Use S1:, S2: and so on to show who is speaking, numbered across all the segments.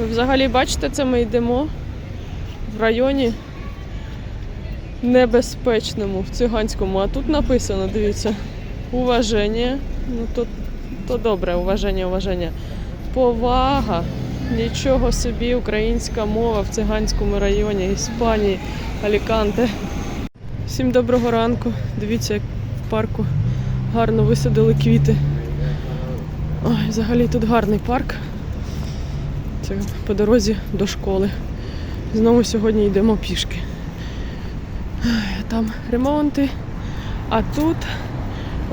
S1: Ви взагалі бачите, це ми йдемо в районі небезпечному, в циганському. А тут написано, дивіться, уваження. Ну то, то добре, уваження, уваження. Повага. Нічого собі, українська мова в циганському районі Іспанії, Аліканте. Всім доброго ранку. Дивіться, як в парку гарно висадили квіти. Ой, взагалі тут гарний парк. Це по дорозі до школи. Знову сьогодні йдемо пішки. Там ремонти, а тут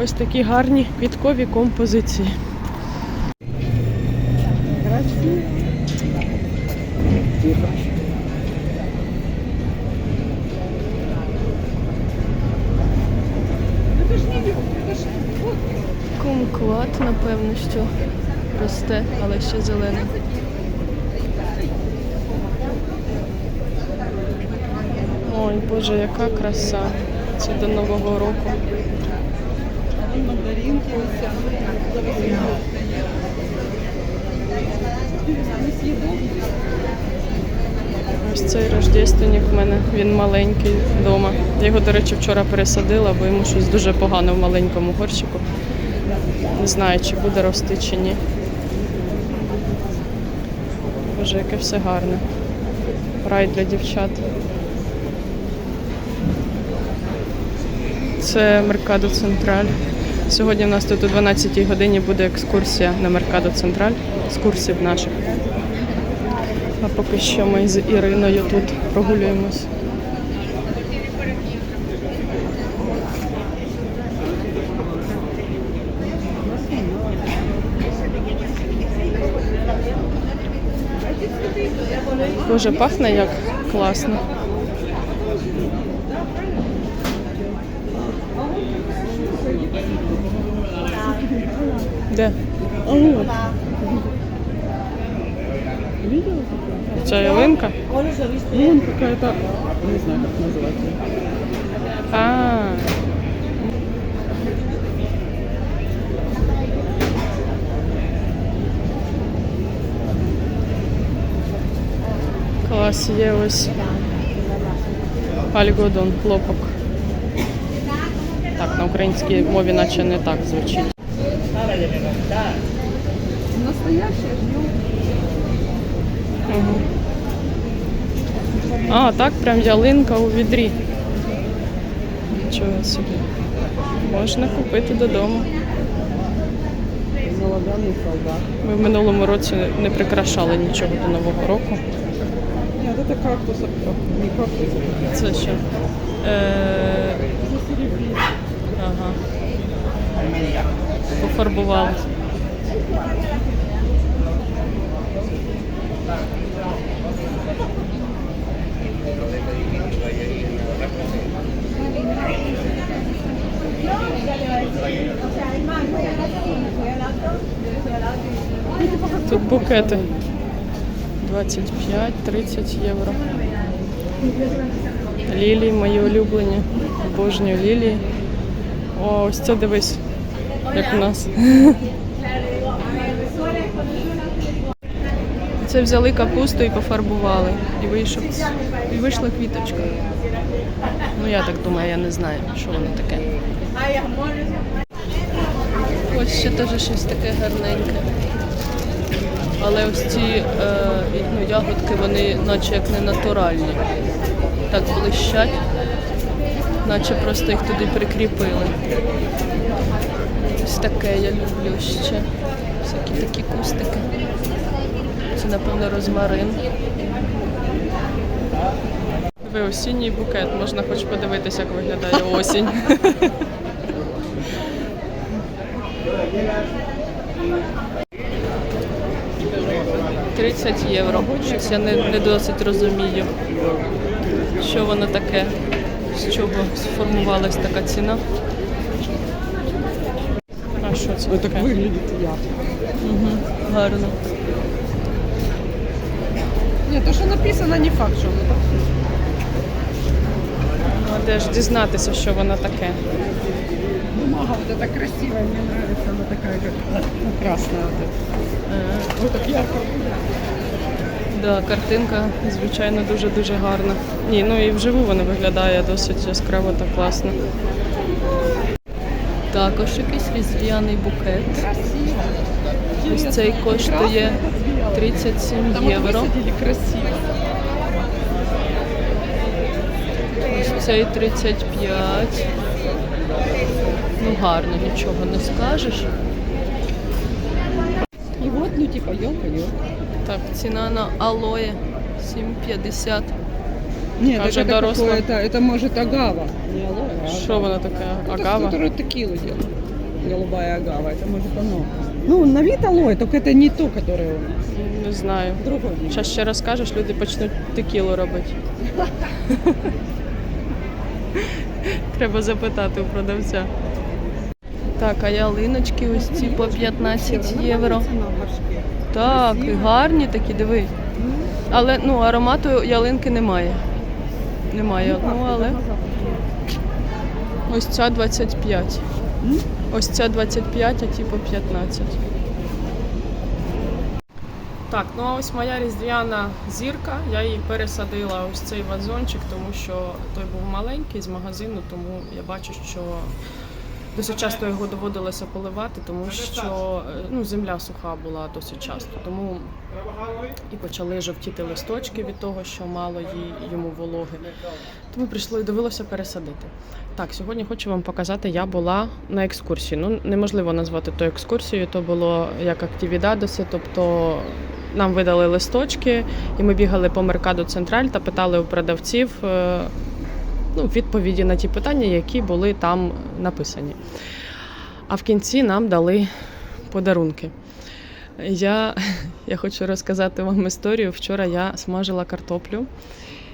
S1: ось такі гарні квіткові композиції. Кумклад, напевно, що росте, але ще зелений. Ой, Боже, яка краса. Це до Нового року. Ось цей рождественник в мене, він маленький вдома. Я його, до речі, вчора пересадила, бо йому щось дуже погано в маленькому горщику. Не знаю, чи буде рости, чи ні. Боже, яке все гарне. Рай для дівчат. Це Меркадо Централь. Сьогодні у нас тут о 12-й годині буде екскурсія на Меркадо Централь з курсів наших. А поки що ми з Іриною тут прогулюємось. Боже, пахне як класно. Де? Ця ялинка?
S2: Ну, какая-то, не знаю, как называется.
S1: А. Клас, є ось Альгодон, хлопок. Так, на українській мові наче не так звучить.
S2: Настоящая жнем.
S1: Угу. А, так, прям ялинка у відрі. Нічого собі. Можна купити додому.
S2: Оловянный солдат.
S1: Ми в минулому році не прикрашали нічого до Нового року.
S2: Нет, это кактус. Не кактус.
S1: Це що? Е... Ага. Пофарбували. Тут букети 25-30 євро. Лілії мої улюблені. Обожнюю лілії. О, ось це дивись, Як у нас. Це взяли капусту і пофарбували. І вийшов. І вийшла квіточка. Ну я так думаю, я не знаю, що воно таке. Ось ще теж щось таке гарненьке. Але ось ці е, ну, ягодки, вони наче як не натуральні. Так блищать, наче просто їх туди прикріпили. Ось таке я люблю ще. Всякі такі кустики. Це, напевно, розмарин. Ви осінній букет, можна хоч подивитися, як виглядає осінь. Тридцять євро. Щось я не, не досить розумію, що воно таке, з чого сформувалась така ціна. А що це
S2: Ну, так
S1: таке?
S2: выглядит ярко.
S1: Угу, гарно.
S2: Нет, то, что написано, не факт, что оно так.
S1: Ну, а де ж дізнатися, що воно таке?
S2: Бумага вот эта красивая, мне нравится, она такая как ну, красная. Вот,
S1: Е,
S2: это. вот так ярко.
S1: Да, картинка, звичайно, дуже-дуже гарна. Ні, ну і вживу вона виглядає досить яскраво та класно. Також якийсь різдвяний букет. Ось цей коштує 37 євро. Ось цей 35. Ну гарно, нічого не скажеш.
S2: И вот, ну типа, елка.
S1: Так, ціна на алоє 7,50.
S2: Нет,
S1: А уже
S2: это
S1: доросла.
S2: какое-то, это может агава. Не алоэ, а
S1: Що
S2: агава.
S1: вона така?
S2: Это
S1: Агава?
S2: которую текилу делают. Голубая агава, это может оно. Ну, на вид алоэ, только это не то, которое у нас.
S1: Не знаю.
S2: Другое.
S1: Зараз ще розкажеш, люди почнуть текілу робити. Треба запитати у продавця. Так, а ялиночки ось ці по 15 євро. Так, і гарні такі, диви. Але ну, аромату ялинки немає. Немає, одного, але ось ця 25. Ось ця 25, а ті по 15. Так, ну а ось моя різдвяна зірка. Я її пересадила ось цей вазончик, тому що той був маленький з магазину, тому я бачу, що досить часто його доводилося поливати, тому що е, ну, земля суха була досить часто. Тому і почали жовтіти листочки від того, що мало їй йому вологи. Тому прийшло і довелося пересадити. Так, сьогодні хочу вам показати, я була на екскурсії. Ну, неможливо назвати то екскурсією, то було як активідадоси, тобто нам видали листочки, і ми бігали по Меркаду Централь та питали у продавців е, ну, відповіді на ті питання, які були там написані. А в кінці нам дали подарунки. Я, я хочу розказати вам історію. Вчора я смажила картоплю,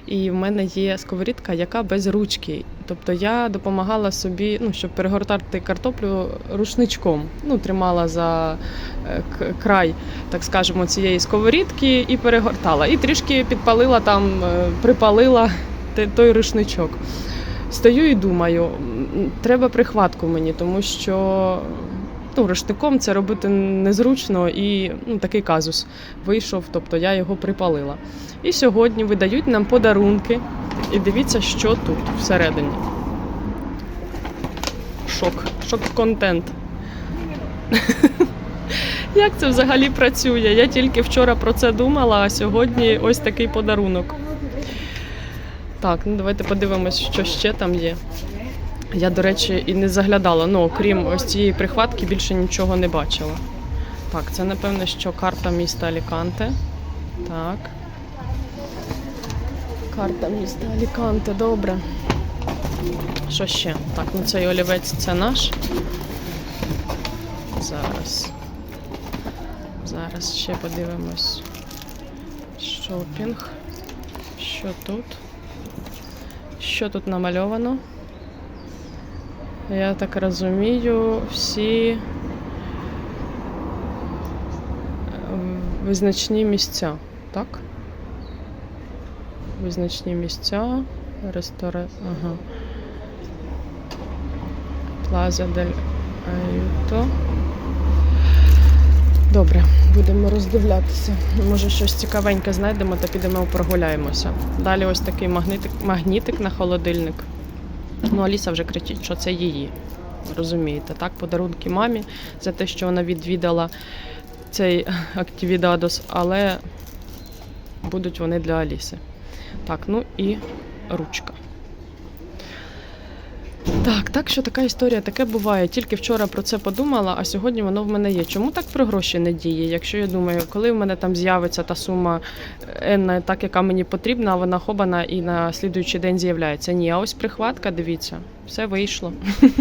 S1: і в мене є сковорідка, яка без ручки. Тобто я допомагала собі, ну, щоб перегортати картоплю рушничком. Ну, тримала за е, край, так скажемо, цієї сковорідки і перегортала. І трішки підпалила там, е, припалила той рушничок. Стою і думаю, треба прихватку мені, тому що ну, рушником це робити незручно і ну, такий казус вийшов, тобто я його припалила. І сьогодні видають нам подарунки. І дивіться, що тут всередині. Шок. Шок-контент. Як це взагалі працює? Я тільки вчора про це думала, а сьогодні ось такий подарунок. Так, ну давайте подивимось, що ще там є. Я, до речі, і не заглядала. Ну, окрім ось цієї прихватки, більше нічого не бачила. Так, це напевне, що карта міста Аліканте. Так. Карта міста Аліканте, добре. Що ще? Так, ну цей олівець це наш. Зараз. Зараз ще подивимось. Шопінг. Що тут? Що тут намальовано? Я так розумію, всі е, визначні місця, так? Визначні місця, ресторан. Ага. Плаза дель Аюто. Добре, будемо роздивлятися. Може, щось цікавеньке знайдемо та підемо прогуляємося. Далі ось такий магнітик, магнітик на холодильник. Ну, Аліса вже кричить, що це її. Розумієте, так? Подарунки мамі за те, що вона відвідала цей активідадос, але будуть вони для Аліси. Так, ну і ручка. Так, так що така історія, таке буває. Тільки вчора про це подумала, а сьогодні воно в мене є. Чому так про гроші не діє? Якщо я думаю, коли в мене там з'явиться та сума енна, так, яка мені потрібна, вона хобана і на слідуючий день з'являється. Ні, а ось прихватка, дивіться, все вийшло.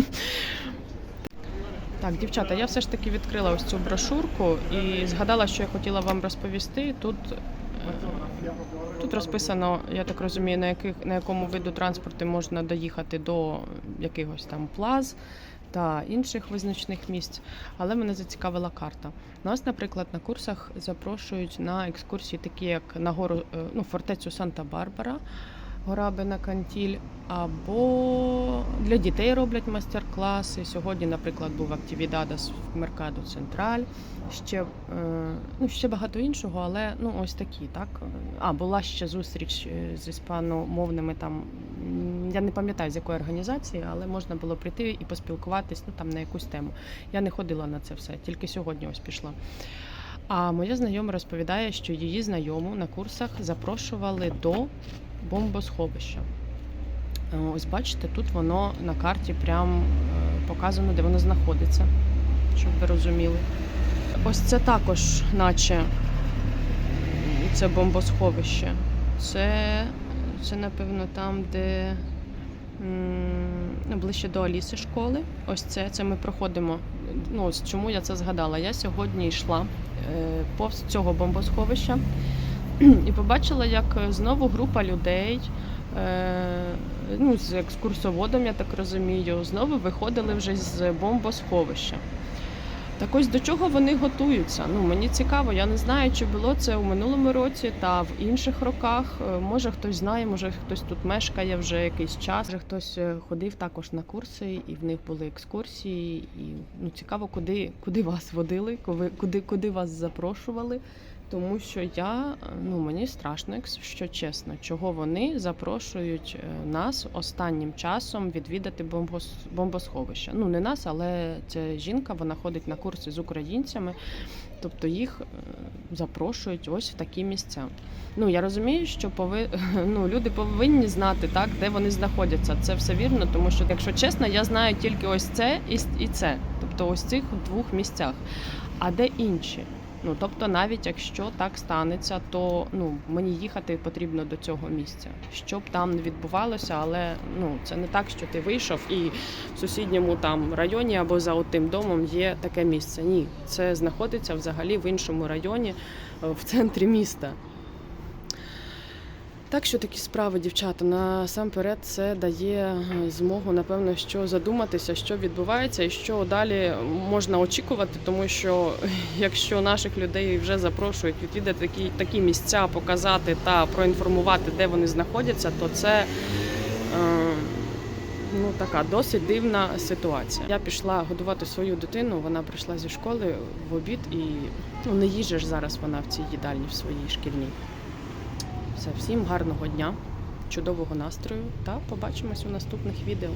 S1: Так, дівчата, я все ж таки відкрила ось цю брошурку і згадала, що я хотіла вам розповісти. Тут, е, тут розписано, я так розумію, на, яких, на якому виду транспорту можна доїхати до якихось там плаз та інших визначних місць. Але мене зацікавила карта. Нас, наприклад, на курсах запрошують на екскурсії, такі як на гору, е, ну, фортецю Санта-Барбара Гораби на кантіль, або для дітей роблять майстер-класи. Сьогодні, наприклад, був Активідадас в Меркадо Централь. Ще, е, ну, ще багато іншого, але ну, ось такі, так. А, була ще зустріч е, з іспаномовними там. Я не пам'ятаю з якої організації, але можна було прийти і поспілкуватись ну, там, на якусь тему. Я не ходила на це все, тільки сьогодні ось пішла. А моя знайома розповідає, що її знайому на курсах запрошували до бомбосховища. Е, Ось бачите, тут воно на карті прям е, показано, де воно знаходиться, щоб ви розуміли. Ось це також, наче це бомбосховище. Це, це напевно, там, де м, ну, ближче до Аліси школи. Ось це, це ми проходимо. Ну, ось чому я це згадала? Я сьогодні йшла е, повз цього бомбосховища і побачила, як знову група людей. е, Ну, з екскурсоводом, я так розумію, знову виходили вже з бомбосховища. Так ось до чого вони готуються? Ну мені цікаво, я не знаю, чи було це у минулому році та в інших роках. Е, Може хтось знає, може хтось тут мешкає вже якийсь час. Може хтось е, ходив також на курси, і в них були екскурсії. І ну цікаво, куди, куди вас водили, куди, куди, куди вас запрошували. Тому що я ну мені страшно, якщо чесно, чого вони запрошують е, нас останнім часом відвідати бомбос, бомбосховище. Ну не нас, але ця жінка вона ходить на курси з українцями, тобто їх е, запрошують ось в такі місця. Ну я розумію, що пови... ну, люди повинні знати так, де вони знаходяться. Це все вірно, тому що, якщо чесно, я знаю тільки ось це і це, тобто ось цих двох місцях. А де інші? Ну тобто, навіть якщо так станеться, то ну мені їхати потрібно до цього місця, щоб там не відбувалося, але ну це не так, що ти вийшов і в сусідньому там районі або за отим домом є таке місце. Ні, це знаходиться взагалі в іншому районі, е, в центрі міста. Так що такі справи, дівчата, насамперед це дає е, змогу, напевно, що задуматися, що відбувається і що далі можна очікувати, тому що якщо наших людей вже запрошують відвідати такі, такі місця, показати та проінформувати, де вони знаходяться, то це е, ну, така досить дивна ситуація. Я пішла годувати свою дитину, вона прийшла зі школи в обід і ну, не їжеш зараз вона в цій їдальні в своїй шкільній. Все, всім гарного дня, чудового настрою та побачимось у наступних відео.